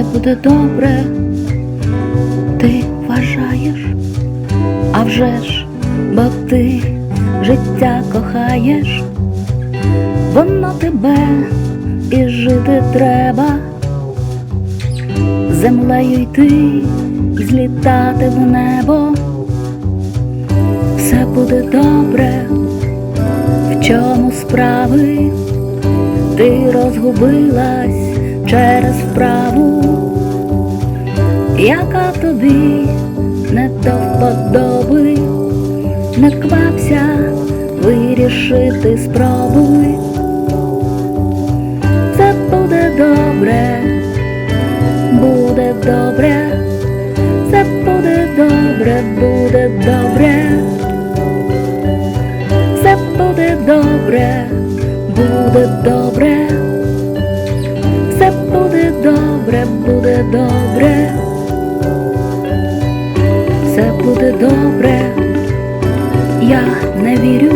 все буде добре, ти вважаєш, а вже ж, бо ти життя кохаєш, воно тебе і жити треба, землею йти, злітати в небо, все буде добре, в чому справи, ти розгубилась через вправу, яка тобі не до вподоби, не квапся вирішити спробуй. Це буде добре, буде добре, це буде добре, буде добре, все буде добре, буде добре, добре, все буде добре, я не вірю,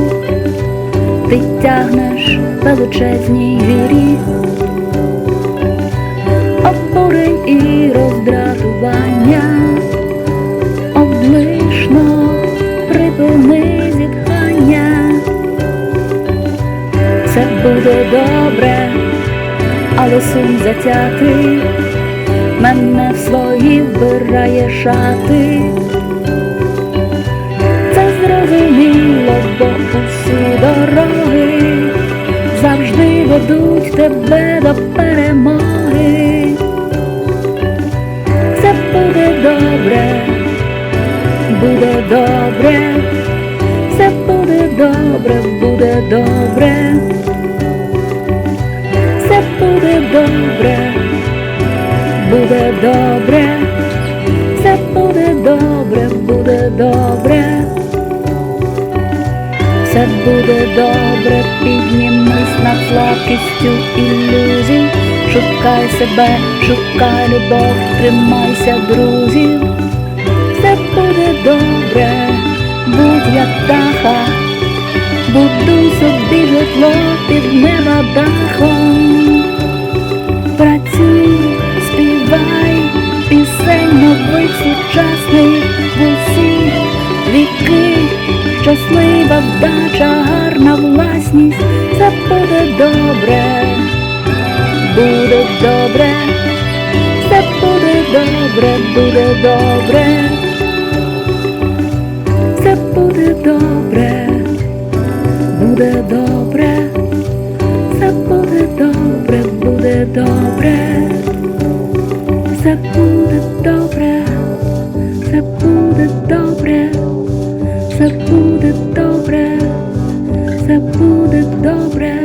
ти тягнеш величезній вірі обурень і роздратування, облишно припини зітхання, все буде добре, але сум затятий, мене в свої вбирає шати. Це зрозуміло, бо усі дороги завжди ведуть тебе до перемоги. Все буде добре, буде добре, все буде добре, буде добре, все буде добре, буде добре, все буде добре, буде добре. Все буде добре, піднімись над слабкістю ілюзій, шукай себе, шукай любов, тримайся, друзів, все буде добре, будь як птаха, будуй собі житло під неба дахом, Щаслива вдача, гарна власність, це буде добре, буде добре, все буде добре, буде добре, все буде добре.